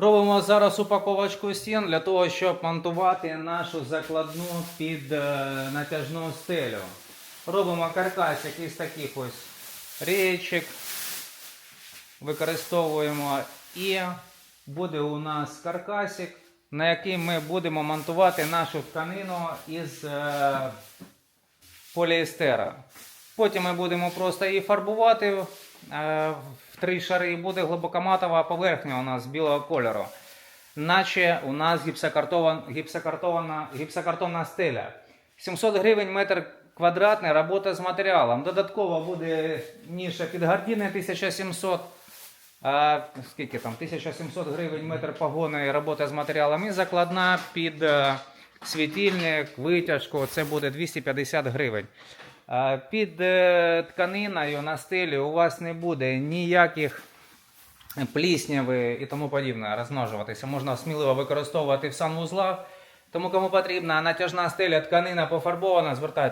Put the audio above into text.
Робимо зараз упаковочку стін для того, щоб монтувати нашу закладну під е, натяжну стелю. Робимо каркасик із таких ось річок. Використовуємо і буде у нас каркасик, на який ми будемо монтувати нашу тканину із е, поліестера. Потім ми будемо просто її фарбувати в три шари і буде глибокоматова поверхня у нас білого кольору. Наче у нас гіпсокартован, гіпсокартована, гіпсокартонна стеля. 700 гривень метр квадратний, робота з матеріалом. Додатково буде ніша під гардіни 1700. А, скільки там? 1700 гривень метр погони робота з матеріалом і закладна під е, світильник, витяжку. Це буде 250 гривень. Під е, тканиною на стелі у вас не буде ніяких плісняви і тому подібне розмножуватися. Можна сміливо використовувати в санвузлах. Тому кому потрібна натяжна стеля, тканина пофарбована, звертайтеся.